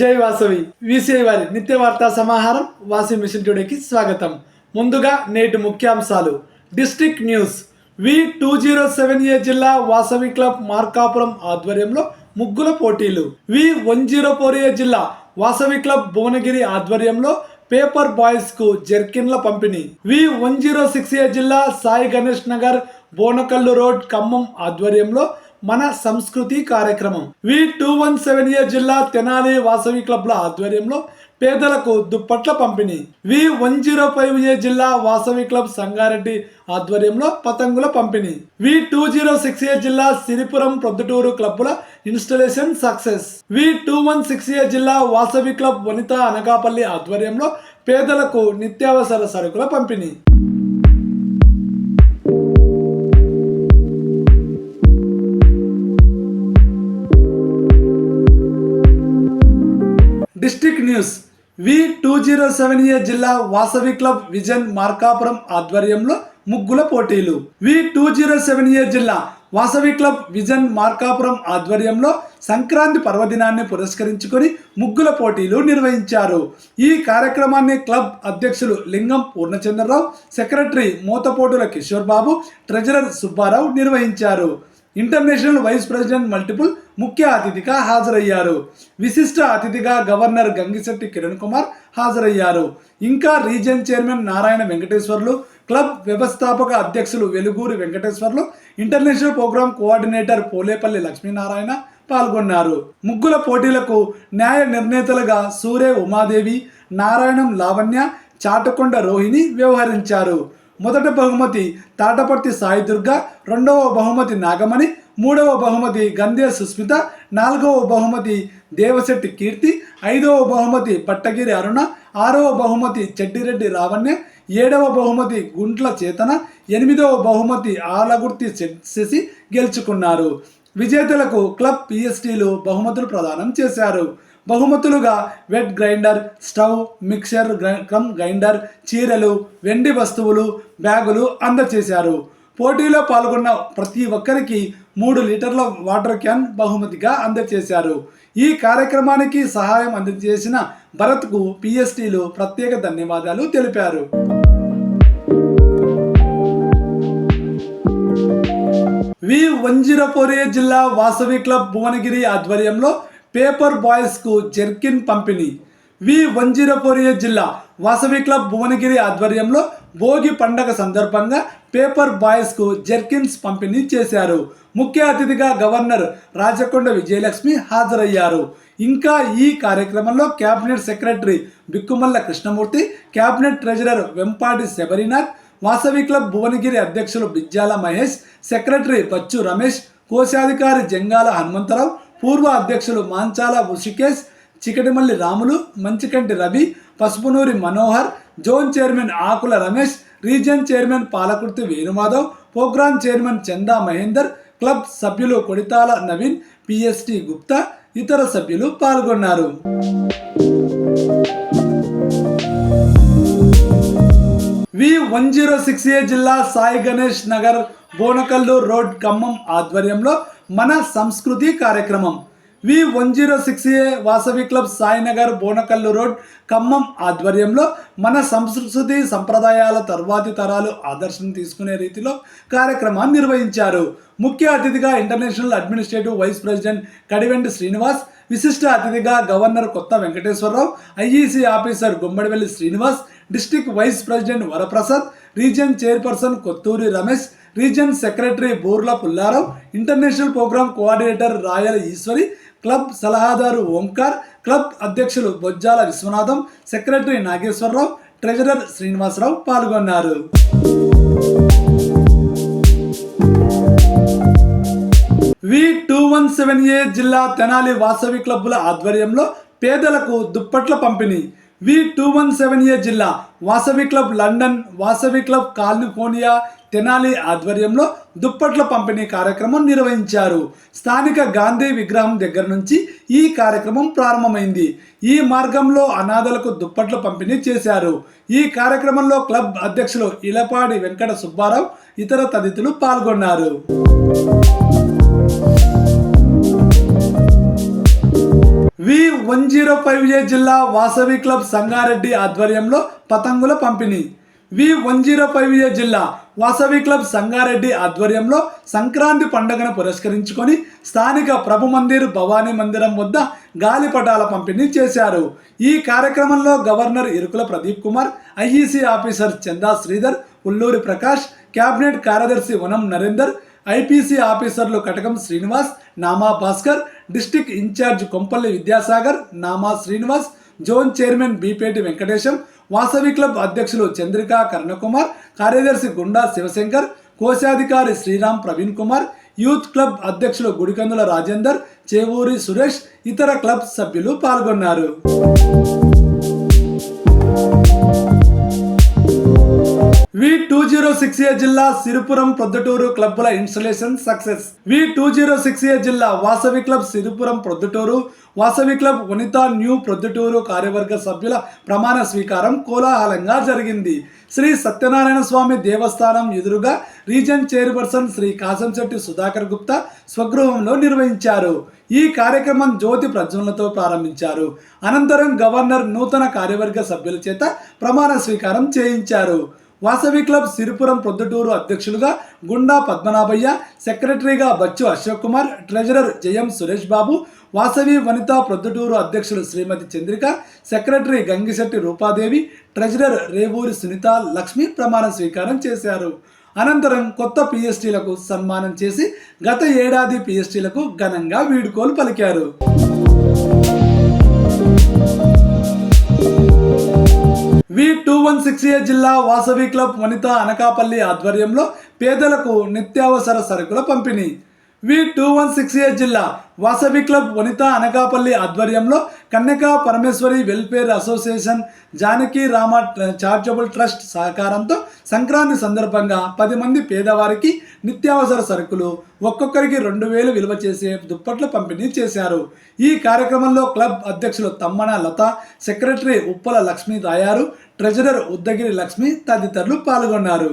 జై వాసవి. విసిఐ వారి నిత్య వార్తా సమాహారం వాసి మిషన్ టుడేకి స్వాగతం. ముందుగా నేటి ముఖ్యాంశాలు. District news. V two zero seven A జిల్లా వాసవి క్లబ్ మార్కాపురం ఆధ్వర్యంలో ముగ్గుల పోటీలు. V one zero four A జిల్లా వాసవి క్లబ్ భువనగిరి ఆధ్వర్యంలో పేపర్ బాయ్స్కు జెర్కిన్ల పంపిణీ. V one zero six A జిల్లా సాయి గణేష్ నగర్ బోనకల్లు రోడ్ ఖమ్మం ఆధ్వర్యంలో మన సంస్కృతి కార్యక్రమం. V two one seven A జిల్లా తెనాలి వాసవి క్లబ్ల ఆధ్వర్యంలో పేదలకు దుప్పట్ల పంపిణీ. V one zero five A జిల్లా వాసవి క్లబ్ సంగారెడ్డి ఆధ్వర్యంలో పతంగుల పంపిణీ. V two zero six A జిల్లా Siripuram Proddatur క్లబ్బుల installation success. V two one six A జిల్లా వాసవి క్లబ్ వనిత అనకాపల్లి ఆధ్వర్యంలో పేదలకు నిత్యావసర సరుకుల పంపిణీ. District news. V two zero seven A జిల్లా వాసవి క్లబ్ విజన్ మార్కాపురం ఆధ్వర్యంలో ముగ్గుల పోటీలు. V two zero seven A జిల్లా వాసవి క్లబ్ విజన్ మార్కాపురం ఆధ్వర్యంలో సంక్రాంతి పర్వదినాన్ని పురస్కరించుకొని ముగ్గుల పోటీలు నిర్వహించారు. ఈ కార్యక్రమాన్ని క్లబ్ అధ్యక్షులు లింగం పూర్ణచంద్రరావు సెక్రటరీ మూతపోటుల కిషోర్ బాబు ట్రెజరర్ సుబ్బారావు నిర్వహించారు. ఇంటర్నేషనల్ వైస్ ప్రెసిడెంట్ మల్టిపుల్ ముఖ్య అతిథిగా హాజరయ్యారు. విశిష్ట అతిథిగా గవర్నర్ గంగిశెట్టి కిరణ్ కుమార్ హాజరయ్యారు. ఇంకా region chairman Narayana Venkateswarlu club వ్యవస్థాపక అధ్యక్షులు Veluguri Venkateswarlu international programme coordinator Polepalli Lakshminarayana పాల్గొన్నారు. ముగ్గుల పోటీలకు న్యాయ నిర్ణేతలుగా సూర్య ఉమాదేవి నారాయణం లావణ్య చాటకొండ రోహిణి వ్యవహరించారు. మొదటి బహుమతి తాటపర్తి సాయి దుర్గా రెండవ బహుమతి నాగమణి మూడవ బహుమతి గంధే సుస్మిత నాలుగవ బహుమతి దేవశెట్టి కీర్తి ఐదవ బహుమతి పట్టగిరి అరుణ ఆరవ బహుమతి చెడ్డిరెడ్డి రావణ్య ఏడవ బహుమతి గుంట్ల చేతన ఎనిమిదవ బహుమతి ఆలగుర్తి శశి గెలుచుకున్నారు. విజేతలకు క్లబ్ పిఎస్టీలు బహుమతులు ప్రదానం చేశారు. బహుమతులుగా వెట్ గ్రైండర్ స్టవ్ మిక్సర్ క్రమ్ గ్రైండర్ చీరలు వెండి వస్తువులు బ్యాగులు అందజేశారు పోటీలో పాల్గొన్న ప్రతి ఒక్కరికి మూడు లీటర్ల వాటర్ క్యాన్ బహుమతిగా అందజేశారు ఈ కార్యక్రమానికి సహాయం అందజేసిన భరత్కు పిఎస్టీలు ప్రత్యేక ధన్యవాదాలు తెలిపారు. V one zero four A జిల్లా వాసవి క్లబ్ భువనగిరి ఆధ్వర్యంలో పేపర్ బాయ్స్కు జెర్కిన్ పంపిణీ. V one zero four A జిల్లా వాసవి క్లబ్ భువనగిరి ఆధ్వర్యంలో భోగి పండగ సందర్భంగా పేపర్ బాయ్స్కు జెర్కిన్స్ పంపిణీ చేశారు. ముఖ్య అతిథిగా గవర్నర్ రాజకొండ విజయలక్ష్మి హాజరయ్యారు. ఇంకా ఈ కార్యక్రమంలో cabinet secretary Bikkumalla Krishnamurthy cabinet treasurer Vempati Sabarinath Vasavi club Bhuvanagiri అధ్యక్షులు బిజ్జాల మహేష్ సెక్రటరీ బచ్చు రమేష్ కోశాధికారి జంగాల హనుమంతరావు పూర్వ అధ్యక్షులు Manchala Ushikesh Chikatimalli Ramulu Manchikanti Ravi Pasupunuri Manohar zone chairman Akula Ramesh region chairman Palakurthi Venumadhav programme chairman Chanda Mahender club సభ్యులు కొడితాల Naveen PST Gupta ఇతర సభ్యులు పాల్గొన్నారు. V one zero six A జిల్లా Sai Ganesh Nagar Bonakallu road Khammam ఆధ్వర్యంలో మన సంస్కృతి కార్యక్రమం. V one zero six A Vasavi club Sainagar Bonakallu road Khammam ఆధ్వర్యంలో మన సంస్కృతి సంప్రదాయాల తర్వాతి తరాలు ఆదర్శం తీసుకునే రీతిలో కార్యక్రమాన్ని నిర్వహించారు. ముఖ్య అతిథిగా international administrative vice president Kadiventi Srinivas విశిష్ట అతిథిగా governor Kotha Venkateswararao IEC officer Gummadivelli Srinivas district vice president Varaprasad region chairperson Kotturi Ramesh region secretary Burla Pullarao international programme coordinator Rayala Eswari club సలహాదారు Omkar club అధ్యక్షులు Bojjala Viswanatham secretary Nageswararao treasurer Srinivasarao పాల్గొన్నారు. V two one seven A జిల్లా తెనాలి వాసవి క్లబ్బుల ఆధ్వర్యంలో పేదలకు దుప్పట్ల పంపిణీ. V two one seven A జిల్లా Vasavi club London Vasavi club California Tenali ఆధ్వర్యంలో దుప్పట్ల పంపిణీ కార్యక్రమం నిర్వహించారు. స్థానిక గాంధీ విగ్రహం దగ్గర నుంచి ఈ కార్యక్రమం ప్రారంభమైంది. ఈ మార్గంలో అనాథలకు దుప్పట్ల పంపిణీ చేశారు. ఈ కార్యక్రమంలో క్లబ్ అధ్యక్షులు ఇలపాడి వెంకట సుబ్బారావు ఇతర తదితరులు పాల్గొన్నారు. V one zero five A జిల్లా వాసవి క్లబ్ సంగారెడ్డి ఆధ్వర్యంలో పతంగుల పంపిణీ. V one zero five A జిల్లా వాసవి క్లబ్ సంగారెడ్డి ఆధ్వర్యంలో సంక్రాంతి పండుగను పురస్కరించుకొని స్థానిక ప్రభు మందిర్ భవానీ మందిరం వద్ద గాలిపటాల పంపిణీ చేశారు. ఈ కార్యక్రమంలో governor Irukula Pradeep Kumar IEC officer Chanda Sridhar Ulluri Prakash cabinet కార్యదర్శి వనం నరేందర్ ఐపీసీ ఆఫీసర్లు Katakam Srinivas Nama Bhaskar district in charge Kompalli Vidyasagar Nama Srinivas zone chairman Bipeti Venkatesham Vasavi club అధ్యక్షులు చంద్రికా కర్ణకుమార్ కార్యదర్శి గుండా శివశంకర్ కోశాధికారి శ్రీరామ్ ప్రవీణ్ కుమార్ యూత్ క్లబ్ అధ్యక్షులు గుడికందుల రాజేందర్ చేవూరి సురేష్ ఇతర క్లబ్ సభ్యులు పాల్గొన్నారు. V two zero six A జిల్లా Siripuram Proddatur క్లబ్బుల installation success. V two zero six A జిల్లా Vasavi club Siripuram Proddatur. Vasavi club Vanitha new Proddatur కార్యవర్గ సభ్యుల ప్రమాణ స్వీకారం కోలాహలంగా జరిగింది. శ్రీ సత్యనారాయణ స్వామి దేవస్థానం ఎదురుగా రీజన్ చైర్పర్సన్ శ్రీ కాసంశెట్టి సుధాకర్ గుప్తా స్వగృహంలో నిర్వహించారు. ఈ కార్యక్రమం జ్యోతి ప్రజ్వలనతో ప్రారంభించారు. అనంతరం గవర్నర్ నూతన కార్యవర్గ సభ్యుల చేత ప్రమాణ స్వీకారం చేయించారు. వాసవి క్లబ్ సిరిపురం ప్రొద్దుటూరు అధ్యక్షులుగా గుండా పద్మనాభయ్య సెక్రటరీగా బచ్చు అశోక్ కుమార్ ట్రెజరర్ జయం సురేష్ బాబు వాసవి వనిత ప్రొద్దుటూరు అధ్యక్షులు శ్రీమతి చంద్రిక సెక్రటరీ గంగిశెట్టి రూపాదేవి ట్రెజరర్ రేవూరి సునీత లక్ష్మి ప్రమాణ స్వీకారం చేశారు. అనంతరం కొత్త పిఎస్టీలకు సన్మానం చేసి గత ఏడాది పిఎస్టీలకు ఘనంగా వీడుకోలు పలికారు. V two one six A జిల్లా వాసవి క్లబ్ వనిత అనకాపల్లి ఆధ్వర్యంలో పేదలకు నిత్యావసర సరుకుల పంపిణీ. V two one six A జిల్లా వాసవి క్లబ్ వనిత అనకాపల్లి ఆధ్వర్యంలో Kanyaka Parameswari welfare association Janaki Rama charitable trust సహకారంతో సంక్రాంతి సందర్భంగా పది మంది పేదవారికి నిత్యావసర సరుకులు ఒక్కొక్కరికి రెండు వేలు విలువ చేసే దుప్పట్లు పంపిణీ చేశారు. ఈ కార్యక్రమంలో క్లబ్ అధ్యక్షులు తమ్మన లత సెక్రటరీ ఉప్పల లక్ష్మీ రాయారు ట్రెజరర్ ఉద్దగిరి లక్ష్మి తదితరులు పాల్గొన్నారు.